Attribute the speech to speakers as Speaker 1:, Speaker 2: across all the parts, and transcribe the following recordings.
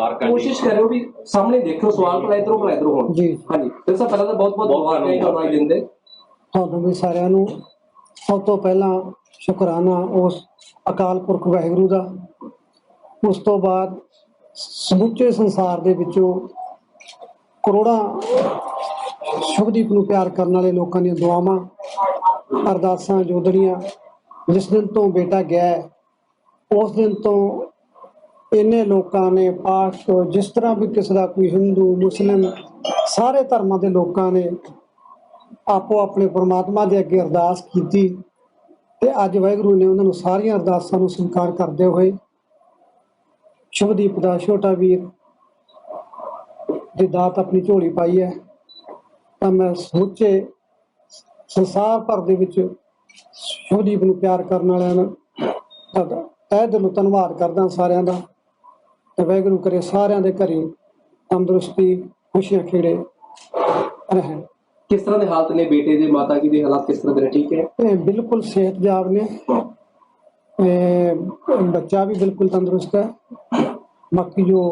Speaker 1: ਬਾਹਰ ਕੱਢ
Speaker 2: ਕੋਸ਼ਿਸ਼ ਕਰਿਓ ਵੀ ਸਾਹਮਣੇ ਦੇਖੋ ਸਵਾਲ ਭਲਾ ਇਧਰੋਂ ਭਲਾ ਇਧਰੋਂ ਹੋਣ।
Speaker 3: ਜੀ।
Speaker 2: ਹਾਂਜੀ। ਫਿਰ ਸਭ ਪਹਿਲਾਂ ਤਾਂ ਬਹੁਤ ਬਹੁਤ ਜੀ ਤੁਹਾਨੂੰ ਅੱਜ ਦਿਨ ਦੇ
Speaker 3: ਤੁਹਾਨੂੰ ਵੀ ਸਾਰਿਆਂ ਨੂੰ ਸਭ ਤੋਂ ਪਹਿਲਾਂ ਸ਼ੁਕਰਾਨਾ ਉਸ ਅਕਾਲ ਪੁਰਖ ਵਾਹਿਗੁਰੂ ਦਾ। ਉਸ ਤੋਂ ਬਾਅਦ ਸਮੁੱਚੇ ਸੰਸਾਰ ਦੇ ਵਿੱਚੋਂ ਕਰੋੜਾਂ ਸ਼ੁਭਦੀਪ ਨੂੰ ਪਿਆਰ ਕਰਨ ਵਾਲੇ ਲੋਕਾਂ ਦੀਆਂ ਦੁਆਵਾਂ ਅਰਦਾਸਾਂ ਜੋਦੜੀਆਂ ਜਿਸ ਦਿਨ ਤੋਂ ਬੇਟਾ ਗਿਆ ਹੈ, ਉਸ ਦਿਨ ਤੋਂ ਇੰਨੇ ਲੋਕਾਂ ਨੇ ਪਾਠ ਜਿਸ ਤਰ੍ਹਾਂ ਵੀ ਕਿਸੇ ਦਾ ਕੋਈ ਹਿੰਦੂ, ਮੁਸਲਿਮ, ਸਾਰੇ ਧਰਮਾਂ ਦੇ ਲੋਕਾਂ ਨੇ ਆਪੋ ਆਪਣੇ ਪਰਮਾਤਮਾ ਦੇ ਅੱਗੇ ਅਰਦਾਸ ਕੀਤੀ ਤੇ ਅੱਜ ਵਾਹਿਗੁਰੂ ਨੇ ਉਹਨਾਂ ਨੂੰ ਸਾਰੀਆਂ ਅਰਦਾਸਾਂ ਨੂੰ ਸਵੀਕਾਰ ਕਰਦੇ ਹੋਏ ਸ਼ੁਭਦੀਪ ਦਾ ਛੋਟਾ ਵੀਰ ਦੀ ਦਾਤ ਆਪਣੀ ਝੋਲੀ ਪਾਈ ਹੈ। ਤਾਂ ਮੈਂ ਸਮੁੱਚੇ ਸੰਸਾਰ ਭਰ ਦੇ ਵਿੱਚ ਸ਼ੁਭਦੀਪ ਨੂੰ ਪਿਆਰ ਕਰਨ ਵਾਲਿਆਂ ਦਾ ਦਾ ਤਹਿ ਦਿਲੋਂ ਧੰਨਵਾਦ ਕਰਦਾ ਸਾਰਿਆਂ ਦਾ। ਤੇ ਵਾਹਿਗੁਰੂ ਕਰੇ ਸਾਰਿਆਂ ਦੇ ਘਰੇ ਤੰਦਰੁਸਤੀ ਖੁਸ਼ੀਆਂ ਖੇੜੇ ਰਹਿਣ।
Speaker 2: ਕਿਸ ਤਰ੍ਹਾਂ ਦੇ ਹਾਲਤ ਨੇ ਬੇਟੇ ਦੇ ਮਾਤਾ ਜੀ ਦੇ ਹਾਲਾਤ ਕਿਸ ਤਰ੍ਹਾਂ ਦੇ ਨੇ? ਠੀਕ ਹੈ?
Speaker 3: ਬਿਲਕੁਲ ਸਿਹਤਯਾਬ ਨੇ। ਇਹ ਬੱਚਾ ਵੀ ਬਿਲਕੁਲ ਤੰਦਰੁਸਤ ਹੈ। ਬਾਕੀ ਜੋ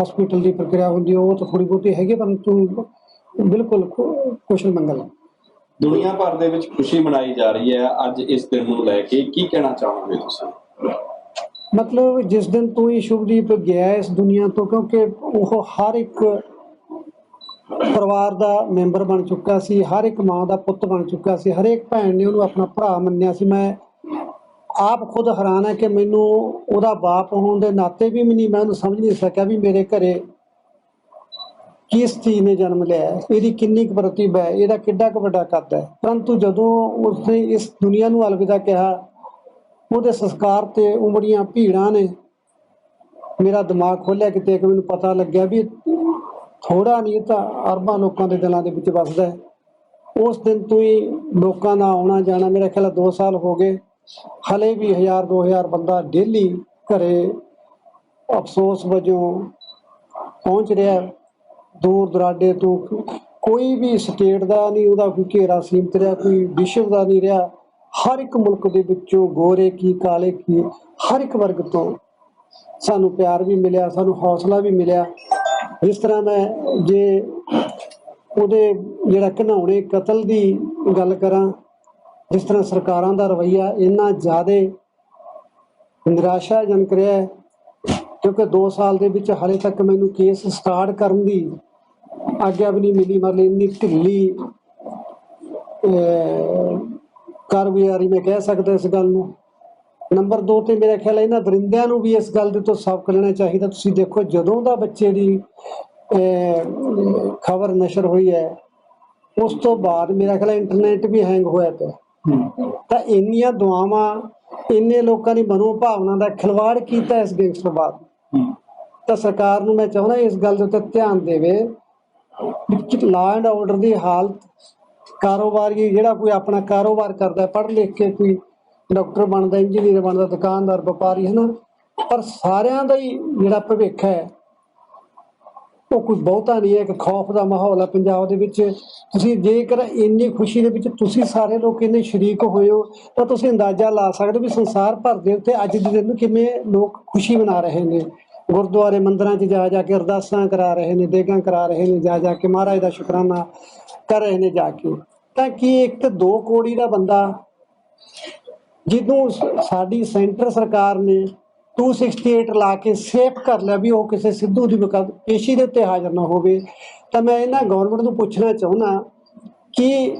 Speaker 3: ਹਸਪੀਟਲ ਦੀ ਪ੍ਰਕਿਰਿਆ ਹੁੰਦੀ ਉਹ ਤਾਂ ਥੋੜੀ ਬਹੁਤੀ ਹੈਗੀ ਪਰੰਤੂ ਬਿਲਕੁਲ ਕੁਸ਼ਲ ਮੰਗਲ।
Speaker 1: ਦੁਨੀਆ ਭਰ ਦੇ ਵਿੱਚ ਖੁਸ਼ੀ ਮਨਾਈ ਜਾ ਰਹੀ ਹੈ। ਅੱਜ ਇਸ ਦਿਨ ਨੂੰ ਲੈ ਕੇ ਕੀ ਕਹਿਣਾ ਚਾਹੋਗੇ ਤੁਸੀਂ?
Speaker 3: ਮਤਲਬ ਜਿਸ ਦਿਨ ਤੋਂ ਹੀ ਸ਼ੁਭਦੀਪ ਗਿਆ ਇਸ ਦੁਨੀਆ ਤੋਂ, ਕਿਉਂਕਿ ਉਹ ਹਰ ਇੱਕ ਪਰਿਵਾਰ ਦਾ ਮੈਂਬਰ ਬਣ ਚੁੱਕਾ ਸੀ, ਹਰ ਇੱਕ ਮਾਂ ਦਾ ਪੁੱਤ ਬਣ ਚੁੱਕਾ ਸੀ, ਹਰੇਕ ਭੈਣ ਨੇ ਉਹਨੂੰ ਆਪਣਾ ਭਰਾ ਮੰਨਿਆ ਸੀ। ਮੈਂ ਆਪ ਖੁਦ ਹੈਰਾਨ ਹੈ ਕਿ ਮੈਨੂੰ ਉਹਦਾ ਬਾਪ ਹੋਣ ਦੇ ਨਾਤੇ ਵੀ ਨਹੀਂ, ਮੈਂ ਉਹਨੂੰ ਸਮਝ ਨਹੀਂ ਸਕਿਆ ਵੀ ਮੇਰੇ ਘਰੇ ਕਿਸ ਚੀਜ਼ ਨੇ ਜਨਮ ਲਿਆ। ਇਹਦੀ ਕਿੰਨੀ ਕੁ ਪ੍ਰਤਿਭਾ ਹੈ, ਇਹਦਾ ਕਿੱਡਾ ਕੁ ਵੱਡਾ ਕੱਦ ਹੈ। ਪਰੰਤੂ ਜਦੋਂ ਉਸਨੇ ਇਸ ਦੁਨੀਆ ਨੂੰ ਅਲਵਿਦਾ ਕਿਹਾ ਉਹਦੇ ਸੰਸਕਾਰ ਤੇ ਉਮੜੀਆਂ ਭੀੜਾਂ ਨੇ। ਮੇਰਾ ਦਿਮਾਗ ਖੋਲਿਆ ਕਿਤੇ ਕਿ ਮੈਨੂੰ ਪਤਾ ਲੱਗਿਆ ਵੀ ਥੋੜਾ ਨਹੀਂ ਤਾਂ ਅਰਬਾਂ ਲੋਕਾਂ ਦੇ ਦਿਲਾਂ ਦੇ ਵਿੱਚ ਵੱਸਦਾ ਹੈ। ਉਸ ਦਿਨ ਤੋਂ ਹੀ ਲੋਕਾਂ ਦਾ ਆਉਣਾ ਜਾਣਾ, ਮੇਰਾ ਖਿਆਲ 2 ਸਾਲ ਹੋ ਗਏ। ਹਲੇ ਵੀ 1000 2000 ਬੰਦਾ ਡੇਲੀ ਘਰੇ ਅਫਸੋਸ ਵਜੋਂ ਪਹੁੰਚ ਰਿਹਾ ਦੂਰ ਦਰਾਡੇ ਤੋਂ ਕੋਈ ਵੀ ਸਟੇਟ ਦਾ ਨਹੀਂ, ਉਹਦਾ ਕੋਈ ਘੇਰਾ ਸੀਮਤ ਰਿਹਾ, ਕੋਈ ਵਿਸ਼ਵ ਦਾ ਨਹੀਂ ਰਿਹਾ। ਹਰ ਇੱਕ ਮੁਲਕ ਦੇ ਵਿੱਚੋਂ ਗੋਰੇ ਕੀ, ਕਾਲੇ ਕੀ, ਹਰ ਇੱਕ ਵਰਗ ਤੋਂ ਸਾਨੂੰ ਪਿਆਰ ਵੀ ਮਿਲਿਆ, ਸਾਨੂੰ ਹੌਸਲਾ ਵੀ ਮਿਲਿਆ। ਜਿਸ ਤਰ੍ਹਾਂ ਮੈਂ ਜੇ ਉਹਦੇ ਜਿਹੜਾ ਘਨਾਉਣੇ ਕਤਲ ਦੀ ਗੱਲ ਕਰਾਂ, ਜਿਸ ਤਰ੍ਹਾਂ ਸਰਕਾਰਾਂ ਦਾ ਰਵੱਈਆ ਇੰਨਾ ਜ਼ਿਆਦਾ ਨਿਰਾਸ਼ਾਜਨਕ ਰਿਹਾ ਹੈ, ਕਿਉਂਕਿ 2 ਸਾਲ ਦੇ ਵਿੱਚ ਹਾਲੇ ਤੱਕ ਮੈਨੂੰ ਕੇਸ ਸਟਾਰਟ ਕਰਨ ਦੀ ਆਗਿਆ ਵੀ ਨਹੀਂ ਮਿਲੀ, ਮਤਲਬ ਇੰਨੀ ਢਿੱਲੀ ਕਾਰਗੁਜ਼ਾਰੀ ਮੈਂ ਕਹਿ ਸਕਦਾ ਇਸ ਗੱਲ ਨੂੰ। ਨੰਬਰ 2 ਤੇ ਮੇਰਾ ਖਿਆਲ ਹੈ ਇਹਨਾਂ ਦਰਿੰਦਿਆਂ ਨੂੰ ਵੀ ਇਸ ਗੱਲ ਦੇ ਤੋਂ ਸਬਕ ਲੈਣਾ ਚਾਹੀਦਾ। ਤੁਸੀਂ ਦੇਖੋ ਜਦੋਂ ਦਾ ਬੱਚੇ ਦੀ ਖਬਰ ਨਸ਼ਰ ਹੋਈ ਹੈ ਉਸ ਤੋਂ ਬਾਅਦ ਮੇਰਾ ਖਿਆਲ ਇੰਟਰਨੈਟ ਵੀ ਹੈਂਗ ਹੋਇਆ ਪਿਆ। ਤਾਂ ਇੰਨੀਆਂ ਦੁਆਵਾਂ ਇੰਨੇ ਲੋਕਾਂ ਦੀ ਮਨੋ ਭਾਵਨਾ ਦਾ ਖਿਲਵਾੜ ਕੀਤਾ ਇਸ ਗੈਂਗਸਟਰਵਾਦ ਤਾਂ ਸਰਕਾਰ ਨੂੰ ਮੈਂ ਚਾਹੁੰਦਾ ਇਸ ਗੱਲ ਦੇ ਉੱਤੇ ਧਿਆਨ ਦੇਵੇ। ਕਿ ਲਾ ਐਂਡ ਆਰਡਰ ਦੀ ਹਾਲਤ ਕਾਰੋਬਾਰੀ ਜਿਹੜਾ ਕੋਈ ਆਪਣਾ ਕਾਰੋਬਾਰ ਕਰਦਾ ਪੜ੍ਹ ਲਿਖ ਕੇ ਕੋਈ ਡਾਕਟਰ ਬਣਦਾ, ਇੰਜੀਨੀਅਰ ਬਣਦਾ, ਦੁਕਾਨਦਾਰ, ਵਪਾਰੀ, ਹਨਾ? ਪਰ ਸਾਰਿਆਂ ਦਾ ਹੀ ਜਿਹੜਾ ਭਵਿੱਖ ਹੈ, ਉਹ ਕੋਈ ਬਹੁਤਾ ਨਹੀਂ ਹੈ, ਇੱਕ ਖੌਫ ਦਾ ਮਾਹੌਲ ਹੈ ਪੰਜਾਬ ਦੇ ਵਿੱਚ। ਤੁਸੀਂ ਜੇਕਰ ਇੰਨੀ ਖੁਸ਼ੀ ਦੇ ਵਿੱਚ ਤੁਸੀਂ ਸਾਰੇ ਲੋਕ ਇੰਨੇ ਸ਼ਰੀਕ ਹੋਏ ਹੋ, ਤਾਂ ਤੁਸੀਂ ਅੰਦਾਜ਼ਾ ਲਾ ਸਕਦੇ ਹੋ ਵੀ ਸੰਸਾਰ ਭਰ ਦੇ ਉੱਤੇ ਅੱਜ ਦੇ ਦਿਨ ਨੂੰ ਕਿਵੇਂ ਲੋਕ ਖੁਸ਼ੀ ਮਨਾ ਰਹੇ ਨੇ। ਗੁਰਦੁਆਰੇ ਮੰਦਰਾਂ 'ਚ ਜਾ ਜਾ ਕੇ ਅਰਦਾਸਾਂ ਕਰਾ ਰਹੇ ਨੇ, ਦੇਗਾਂ ਕਰਾ ਰਹੇ ਨੇ, ਜਾ ਜਾ ਕੇ ਮਹਾਰਾਜ ਦਾ ਸ਼ੁਕਰਾਨਾ ਕਰ ਰਹੇ ਨੇ ਜਾ ਕੇ। ਤਾਂ ਕੀ ਇੱਕ ਤੇ 2 ਕੋੜੀ ਦਾ ਬੰਦਾ ਜਿਹਨੂੰ ਸਾਡੀ ਸੈਂਟਰ ਸਰਕਾਰ ਨੇ 268 ਲਾ ਕੇ ਸੇਫ ਕਰ ਲਿਆ ਵੀ ਉਹ ਕਿਸੇ ਸਿੱਧੂ ਦੀ ਪੇਸ਼ੀ ਦੇ ਉੱਤੇ ਹਾਜ਼ਰ ਨਾ ਹੋਵੇ, ਤਾਂ ਮੈਂ ਇਹਨਾਂ ਗਵਰਨਮੈਂਟ ਨੂੰ ਪੁੱਛਣਾ ਚਾਹੁੰਦਾ ਕਿ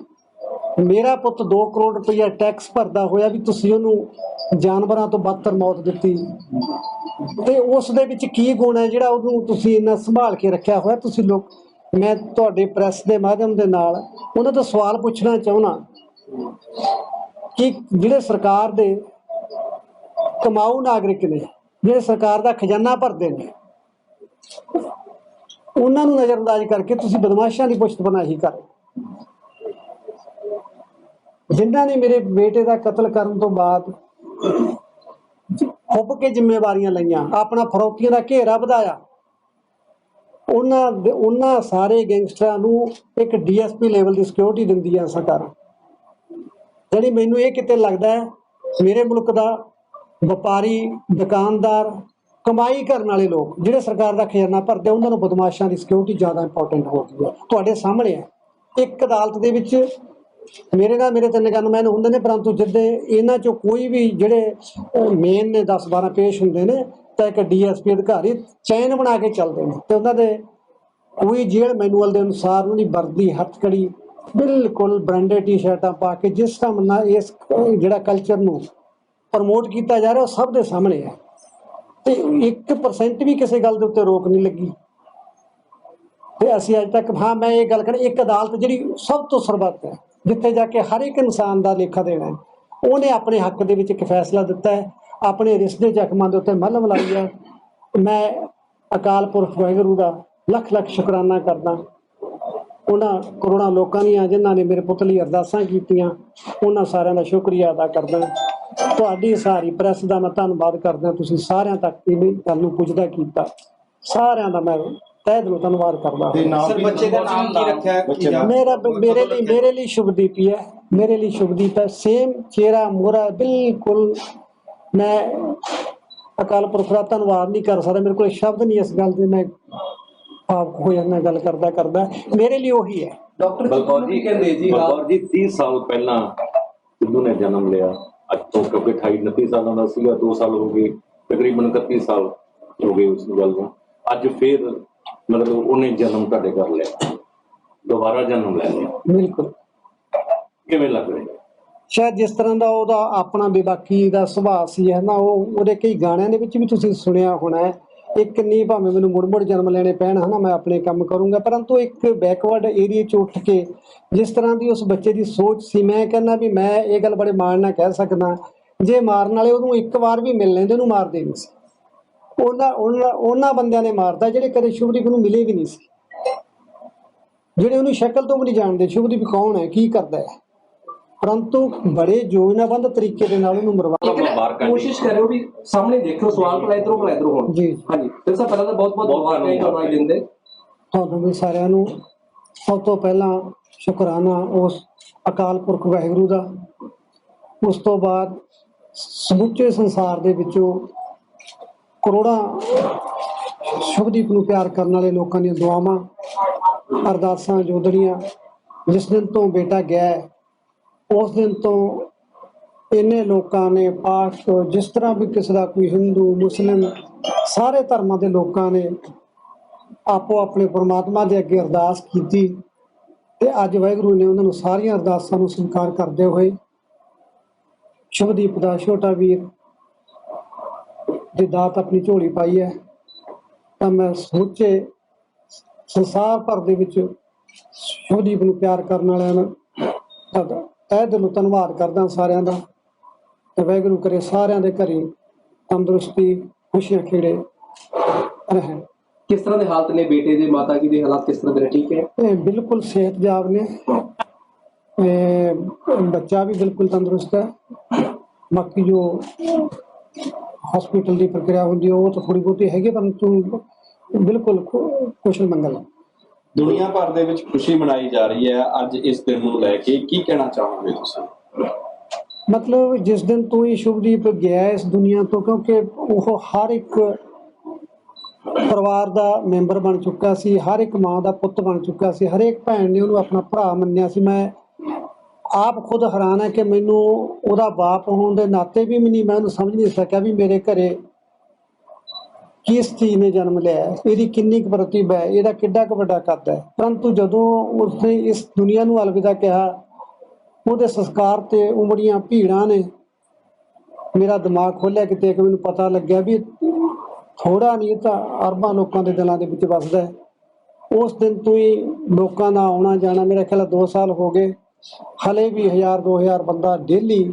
Speaker 3: ਮੇਰਾ ਪੁੱਤ 2 ਕਰੋੜ ਰੁਪਇਆ ਟੈਕਸ ਭਰਦਾ ਹੋਇਆ ਵੀ ਤੁਸੀਂ ਉਹਨੂੰ ਜਾਨਵਰਾਂ ਤੋਂ ਬਦਤਰ ਮੌਤ ਦਿੱਤੀ। ਤੇ ਉਸ ਦੇ ਵਿੱਚ ਕੀ ਗੁਣ ਹੈ ਜਿਹੜਾ ਉਹਨੂੰ ਤੁਸੀਂ ਇੰਨਾ ਸੰਭਾਲ ਕੇ ਰੱਖਿਆ ਹੋਇਆ? ਤੁਸੀਂ ਲੋਕ ਮੈਂ ਤੁਹਾਡੇ ਪ੍ਰੈਸ ਦੇ ਮਾਧਿਅਮ ਦੇ ਨਾਲ ਉਹਨਾਂ ਤੋਂ ਸਵਾਲ ਪੁੱਛਣਾ ਚਾਹੁੰਦਾ ਕਿ ਜਿਹੜੇ ਸਰਕਾਰ ਦੇ ਕਮਾਊ ਨਾਗਰਿਕ ਨੇ, ਜਿਹੜੇ ਸਰਕਾਰ ਦਾ ਖਜ਼ਾਨਾ ਭਰਦੇ ਨੇ, ਉਹਨਾਂ ਨੂੰ ਨਜ਼ਰਅੰਦਾਜ਼ ਕਰਕੇ ਤੁਸੀਂ ਬਦਮਾਸ਼ਾਂ ਦੀ ਪੁਸ਼ਤ ਬਣਾਈ ਕਰ ਜਿਨ੍ਹਾਂ ਨੇ ਮੇਰੇ ਬੇਟੇ ਦਾ ਕਤਲ ਕਰਨ ਤੋਂ ਬਾਅਦ ਖੁੱਬ ਕੇ ਜ਼ਿੰਮੇਵਾਰੀਆਂ ਲਈਆਂ, ਆਪਣਾ ਫਰੋਤੀਆਂ ਦਾ ਘੇਰਾ ਵਧਾਇਆ ਉਹਨਾਂ ਦੇ- ਉਹਨਾਂ ਸਾਰੇ ਗੈਂਗਸਟਰਾਂ ਨੂੰ ਇੱਕ ਡੀਐਸਪੀ ਲੈਵਲ ਦੀ ਸਿਕਿਉਰਿਟੀ ਦਿੰਦੀ ਹੈ ਸਰਕਾਰ। ਜਿਹੜੀ ਮੈਨੂੰ ਇਹ ਕਿਤੇ ਲੱਗਦਾ ਹੈ ਮੇਰੇ ਮੁਲਕ ਦਾ ਵਪਾਰੀ ਦੁਕਾਨਦਾਰ ਕਮਾਈ ਕਰਨ ਵਾਲੇ ਲੋਕ ਜਿਹੜੇ ਸਰਕਾਰ ਦਾ ਖਜ਼ਾਨਾ ਭਰਦੇ ਆ, ਉਹਨਾਂ ਨੂੰ ਬਦਮਾਸ਼ਾਂ ਦੀ ਸਿਕਿਉਰਿਟੀ ਜ਼ਿਆਦਾ ਇੰਪੋਰਟੈਂਟ ਹੋ ਗਈ ਹੈ। ਤੁਹਾਡੇ ਸਾਹਮਣੇ ਹੈ। ਇੱਕ ਅਦਾਲਤ ਦੇ ਵਿੱਚ ਮੇਰੇ ਨਾਲ ਮੇਰੇ ਤਿੰਨ ਗਨਮੈਨ ਹੁੰਦੇ ਨੇ ਪਰੰਤੂ ਜਿੱਦੇ ਇਹਨਾਂ ਚੋਂ ਕੋਈ ਵੀ ਜਿਹੜੇ ਮੇਨ ਨੇ 10 12 ਪੇਸ਼ ਹੁੰਦੇ ਨੇ ਤਾਂ ਇੱਕ ਡੀਐਸਪੀ ਅਧਿਕਾਰੀ ਚੈਨ ਬਣਾ ਕੇ ਚੱਲਦੇ ਨੇ ਤੇ ਉਹਨਾਂ ਦੇ ਕੋਈ ਜੇਲ੍ਹ ਮੈਨੂਅਲ ਦੇ ਅਨੁਸਾਰ ਉਹਨਾਂ ਦੀ ਵਰਦੀ, ਹੱਥਕੜੀ, ਬਿਲਕੁਲ ਬ੍ਰਾਂਡਡ ਟੀ-ਸ਼ਰਟਾਂ ਪਾ ਕੇ ਜਿਸ ਤਰ੍ਹਾਂ ਨਾਲ ਇਸ, ਜਿਹੜਾ ਕਲਚਰ ਨੂੰ ਪ੍ਰਮੋਟ ਕੀਤਾ ਜਾ ਰਿਹਾ ਉਹ ਸਭ ਦੇ ਸਾਹਮਣੇ ਹੈ ਤੇ 1% ਵੀ ਕਿਸੇ ਗੱਲ ਦੇ ਉੱਤੇ ਰੋਕ ਨਹੀਂ ਲੱਗੀ। ਤੇ ਅਸੀਂ ਅੱਜ ਤੱਕ, ਹਾਂ, ਮੈਂ ਇਹ ਗੱਲ ਕਰਾਂ, ਇੱਕ ਅਦਾਲਤ ਜਿਹੜੀ ਸਭ ਤੋਂ ਸਰਬੱਤ ਹੈ, ਜਿੱਥੇ ਜਾ ਕੇ ਹਰ ਇੱਕ ਇਨਸਾਨ ਦਾ ਲੇਖਾ ਦੇਣਾ ਹੈ, ਉਹਨੇ ਆਪਣੇ ਹੱਕ ਦੇ ਵਿੱਚ ਇੱਕ ਫੈਸਲਾ ਦਿੱਤਾ ਹੈ। ਆਪਣੇ ਰਿਸ਼ਤੇ ਜ਼ਖਮਾਂ ਦੇ ਉੱਤੇ ਮਲਮ ਲਾਈ ਹੈ ਮੈਂ ਅਕਾਲ ਪੁਰਖ ਵਾਹਿਗੁਰੂ ਦਾ ਲੱਖ ਲੱਖ ਸ਼ੁਕਰਾਨਾ ਕਰਦਾ। ਉਹਨਾਂ ਕਰੋੜਾਂ ਲੋਕਾਂ ਦੀਆਂ ਜਿਨ੍ਹਾਂ ਨੇ ਮੇਰੇ ਪੁੱਤ ਲਈ ਅਰਦਾਸਾਂ ਕੀਤੀਆਂ ਉਹਨਾਂ ਸਾਰਿਆਂ ਦਾ ਸ਼ੁਕਰੀਆ ਅਦਾ ਕਰਦਾ। ਤੁਹਾਡੀ ਸਾਰੀ ਪ੍ਰੈਸ ਦਾ ਮੈਂ ਧੰਨਵਾਦ ਕਰਦਾ। ਤੁਸੀਂ ਸਾਰਿਆਂ ਤੱਕ ਇਹ ਗੱਲ ਨੂੰ ਪੁੱਜਦਾ ਕੀਤਾ। ਸਾਰਿਆਂ ਦਾ ਮੈਂ ਤਹਿ ਦਿਲੋਂ ਧੰਨਵਾਦ ਕਰਦਾ।
Speaker 4: ਸਰ ਬੱਚੇ ਦਾ ਨਾਮ ਕੀ ਰੱਖਿਆ
Speaker 1: ਦਾ-
Speaker 3: ਮੇਰਾ ਮੇਰੇ ਲਈ ਮੇਰੇ ਲਈ ਸ਼ੁਭਦੀਪ ਹੀ ਹੈ। ਮੇਰੇ ਲਈ ਸ਼ੁਭਦੀਪ ਹੈ। ਸੇਮ ਚਿਹਰਾ ਮੋਰਾ ਬਿਲਕੁਲ ਮੈਂ ਅਕਾਲ ਪੁਰਖ ਦਾ ਧੰਨਵਾਦ ਨਹੀਂ ਕਰ ਸਕਦਾ। ਮੇਰੇ ਕੋਲ ਸ਼ਬਦ ਨਹੀਂ ਇਸ ਗੱਲ ਦੇ। ਮੈਂ ਆਪ ਹੋ ਜਾਂਦਾ ਗੱਲ ਕਰਦਾ ਕਰਦਾ। ਮੇਰੇ ਲਈ ਉਹੀ ਹੈ।
Speaker 2: ਡਾਕਟਰ
Speaker 5: ਬਲਕੌਰ ਜੀ
Speaker 2: ਕਹਿੰਦੇ ਜੀ? ਹਾਂ
Speaker 5: ਬਲਕੌਰ ਜੀ 30 ਸਾਲ ਪਹਿਲਾਂ ਸਿੱਧੂ ਨੇ ਜਨਮ ਲਿਆ। ਅੱਜ ਤੋਂ ਕਿਉਂਕਿ 28 29 ਸਾਲਾਂ ਦਾ ਸੀਗਾ 2 ਸਾਲ ਹੋ ਗਏ ਤਕਰੀਬਨ 31 ਸਾਲ ਹੋ ਗਏ ਉਸ ਗੱਲ ਨੂੰ। ਅੱਜ ਫੇਰ ਮਤਲਬ ਉਹਨੇ ਜਨਮ ਤੁਹਾਡੇ ਕਰ ਲਿਆ। ਦੁਬਾਰਾ ਜਨਮ ਲੈ ਲਿਆ।
Speaker 3: ਬਿਲਕੁਲ।
Speaker 5: ਕਿਵੇਂ ਲੱਗ ਰਿਹਾ?
Speaker 3: ਸ਼ਾਇਦ ਜਿਸ ਤਰ੍ਹਾਂ ਦਾ ਉਹਦਾ ਆਪਣਾ ਬੇਬਾਕੀ ਦਾ ਸੁਭਾਅ ਸੀ, ਹੈ ਨਾ, ਉਹ ਉਹਦੇ ਕਈ ਗਾਣਿਆਂ ਦੇ ਵਿੱਚ ਵੀ ਤੁਸੀਂ ਸੁਣਿਆ ਹੋਣਾ ਇੱਕ ਨਹੀਂ ਭਾਵੇਂ ਮੈਨੂੰ ਮੁੜ ਮੁੜ ਜਨਮ ਲੈਣੇ ਪੈਣ ਹਨਾ ਮੈਂ ਆਪਣੇ ਕੰਮ ਕਰੂੰਗਾ, ਪਰੰਤੂ ਇੱਕ ਬੈਕਵਰਡ ਏਰੀਆ 'ਚ ਉੱਠ ਕੇ ਜਿਸ ਤਰ੍ਹਾਂ ਦੀ ਉਸ ਬੱਚੇ ਦੀ ਸੋਚ ਸੀ, ਮੈਂ ਕਹਿੰਦਾ ਵੀ ਮੈਂ ਇਹ ਗੱਲ ਬੜੇ ਮਾਣ ਨਾਲ ਕਹਿ ਸਕਦਾ, ਜੇ ਮਾਰਨ ਵਾਲੇ ਉਹਨੂੰ ਇੱਕ ਵਾਰ ਵੀ ਮਿਲ ਲੈਂਦੇ, ਉਹਨੂੰ ਮਾਰਦੇ ਨਹੀਂ ਸੀ। ਉਹਨਾਂ ਉਹਨਾਂ ਉਹਨਾਂ ਬੰਦਿਆਂ ਨੇ ਮਾਰਦਾ ਜਿਹੜੇ ਕਦੇ ਸ਼ੁਭਦੀਪ ਨੂੰ ਮਿਲੇ ਵੀ ਨਹੀਂ ਸੀ। ਜਿਹੜੇ ਉਹਨੂੰ ਸ਼ਕਲ ਤੋਂ ਵੀ ਨਹੀਂ ਜਾਣਦੇ, ਸ਼ੁਭਦੀਪ ਕੌਣ ਹੈ, ਕੀ ਕਰਦਾ ਹੈ? ਪਰੰਤੂ ਬੜੇ ਯੋਜਨਾਬੰਦ ਤਰੀਕੇ ਦੇ ਨਾਲ ਉਹਨੂੰ ਮਰਵਾ
Speaker 2: ਕੋਸ਼ਿਸ਼ ਕਰਿਓ ਵੀ ਸਾਹਮਣੇ ਦੇਖਿਓ ਸਵਾਲ ਭਲਾ ਇਧਰੋਂ ਭਲਾ ਇਧਰੋਂ ਹੋਣ।
Speaker 3: ਜੀ।
Speaker 2: ਹਾਂਜੀ। ਫਿਰ ਸਭ ਪਹਿਲਾਂ ਤਾਂ ਬਹੁਤ ਬਹੁਤ ਹੈ ਤੁਹਾਨੂੰ ਅੱਜ ਦਿਨ ਦੇ
Speaker 3: ਤੁਹਾਨੂੰ ਵੀ ਸਾਰਿਆਂ ਨੂੰ ਸਭ ਤੋਂ ਪਹਿਲਾਂ ਸ਼ੁਕਰਾਨਾ ਉਸ ਅਕਾਲ ਪੁਰਖ ਵਾਹਿਗੁਰੂ ਦਾ। ਉਸ ਤੋਂ ਬਾਅਦ ਸਮੁੱਚੇ ਸੰਸਾਰ ਦੇ ਵਿੱਚੋਂ ਕਰੋੜਾਂ ਸ਼ੁਭਦੀਪ ਨੂੰ ਪਿਆਰ ਕਰਨ ਵਾਲੇ ਲੋਕਾਂ ਦੀਆਂ ਦੁਆਵਾਂ ਅਰਦਾਸਾਂ ਜੋਦੜੀਆਂ ਜਿਸ ਦਿਨ ਤੋਂ ਬੇਟਾ ਗਿਆ ਹੈ, ਉਸ ਦਿਨ ਤੋਂ ਇੰਨੇ ਲੋਕਾਂ ਨੇ ਪਾਠ, ਜਿਸ ਤਰ੍ਹਾਂ ਵੀ ਕਿਸੇ ਦਾ ਕੋਈ ਹਿੰਦੂ, ਮੁਸਲਿਮ, ਸਾਰੇ ਧਰਮਾਂ ਦੇ ਲੋਕਾਂ ਨੇ ਆਪੋ ਆਪਣੇ ਪਰਮਾਤਮਾ ਦੇ ਅੱਗੇ ਅਰਦਾਸ ਕੀਤੀ ਤੇ ਅੱਜ ਵਾਹਿਗੁਰੂ ਨੇ ਉਹਨਾਂ ਨੂੰ ਸਾਰੀਆਂ ਅਰਦਾਸਾਂ ਨੂੰ ਸਵੀਕਾਰ ਕਰਦੇ ਹੋਏ ਸ਼ੁਭਦੀਪ ਦਾ ਛੋਟਾ ਵੀਰ ਦੀ ਦਾਤ ਆਪਣੀ ਝੋਲੀ ਪਾਈ ਹੈ। ਤਾਂ ਮੈਂ ਸਮੁੱਚੇ ਸੰਸਾਰ ਭਰ ਦੇ ਵਿੱਚ ਸ਼ੁਭਦੀਪ ਨੂੰ ਪਿਆਰ ਕਰਨ ਵਾਲਿਆਂ ਨੂੰ ਤਹਿ ਦਿਲੋਂ ਧੰਨਵਾਦ ਕਰਦਾ ਸਾਰਿਆਂ ਦਾ ਤੇ ਵਾਹਿਗੁਰੂ ਕਰੇ ਸਾਰਿਆਂ ਦੇ ਘਰੇ ਤੰਦਰੁਸਤੀ ਖੁਸ਼ੀਆਂ ਖੇੜੇ ਰਹਿਣ
Speaker 2: ਕਿਸ ਤਰ੍ਹਾਂ ਦੇ ਹਾਲਤ ਨੇ ਬੇਟੇ ਦੇ ਮਾਤਾ ਜੀ ਦੇ ਹਾਲਾਤ ਕਿਸ ਤਰ੍ਹਾਂ ਦੇ ਠੀਕ ਹੈ?
Speaker 3: ਇਹ ਬਿਲਕੁਲ ਸਿਹਤਯਾਬ ਨੇ। ਇਹ ਬੱਚਾ ਵੀ ਬਿਲਕੁਲ ਤੰਦਰੁਸਤ ਹੈ। ਬਾਕੀ ਜੋ ਹਸਪੀਟਲ ਦੀ ਪ੍ਰਕਿਰਿਆ ਹੁੰਦੀ ਹੈ ਉਹ ਤਾਂ ਥੋੜੀ ਬਹੁਤੀ ਹੈਗੀ ਪਰੰਤੂ ਬਿਲਕੁਲ ਕੁਸ਼ਲ ਮੰਗਲ ਹੈ।
Speaker 1: ਦੁਨੀਆ ਭਰ ਦੇ ਵਿੱਚ ਖੁਸ਼ੀ ਮਨਾਈ ਜਾ ਰਹੀ ਹੈ। ਅੱਜ ਇਸ ਦਿਨ ਨੂੰ ਲੈ ਕੇ ਕੀ ਕਹਿਣਾ ਚਾਹੋਗੇ ਤੁਸੀਂ?
Speaker 3: ਮਤਲਬ ਜਿਸ ਦਿਨ ਤੋਂ ਹੀ ਸ਼ੁਭਦੀਪ ਗਿਆ ਇਸ ਦੁਨੀਆ ਤੋਂ, ਕਿਉਂਕਿ ਉਹ ਹਰ ਇੱਕ ਪਰਿਵਾਰ ਦਾ ਮੈਂਬਰ ਬਣ ਚੁੱਕਾ ਸੀ, ਹਰ ਇੱਕ ਮਾਂ ਦਾ ਪੁੱਤ ਬਣ ਚੁੱਕਾ ਸੀ, ਹਰੇਕ ਭੈਣ ਨੇ ਉਹਨੂੰ ਆਪਣਾ ਭਰਾ ਮੰਨਿਆ ਸੀ। ਮੈਂ ਆਪ ਖੁਦ ਹੈਰਾਨ ਹੈ ਕਿ ਮੈਨੂੰ ਉਹਦਾ ਬਾਪ ਹੋਣ ਦੇ ਨਾਤੇ ਵੀ ਨਹੀਂ, ਮੈਂ ਉਹਨੂੰ ਸਮਝ ਨਹੀਂ ਸਕਿਆ ਵੀ ਮੇਰੇ ਘਰੇ ਕਿਸ ਚੀਜ਼ ਨੇ ਜਨਮ ਲਿਆ ਇਹਦੀ ਕਿੰਨੀ ਕੁ ਪ੍ਰਤਿਭਾ ਹੈ? ਇਹਦਾ ਕਿੱਡਾ ਕੁ ਵੱਡਾ ਕੱਦ ਹੈ? ਪਰੰਤੂ ਜਦੋਂ ਉਸਨੇ ਇਸ ਦੁਨੀਆ ਨੂੰ ਅਲਵਿਦਾ ਕਿਹਾ, ਉਹਦੇ ਸੰਸਕਾਰ ਤੇ ਉਮੜੀਆਂ ਭੀੜਾਂ ਨੇ ਮੇਰਾ ਦਿਮਾਗ ਖੋਲਿਆ ਕਿਤੇ ਕਿ ਮੈਨੂੰ ਪਤਾ ਲੱਗਿਆ ਵੀ ਥੋੜਾ ਨਹੀਂ ਤਾਂ ਅਰਬਾਂ ਲੋਕਾਂ ਦੇ ਦਿਲਾਂ ਦੇ ਵਿੱਚ ਵੱਸਦਾ ਹੈ। ਉਸ ਦਿਨ ਤੋਂ ਹੀ ਲੋਕਾਂ ਦਾ ਆਉਣਾ ਜਾਣਾ ਮੇਰੇ ਖਿਆਲ 2 ਸਾਲ ਹੋ ਗਏ। ਹਲੇ ਵੀ 1000 2000 ਬੰਦਾ ਡੇਲੀ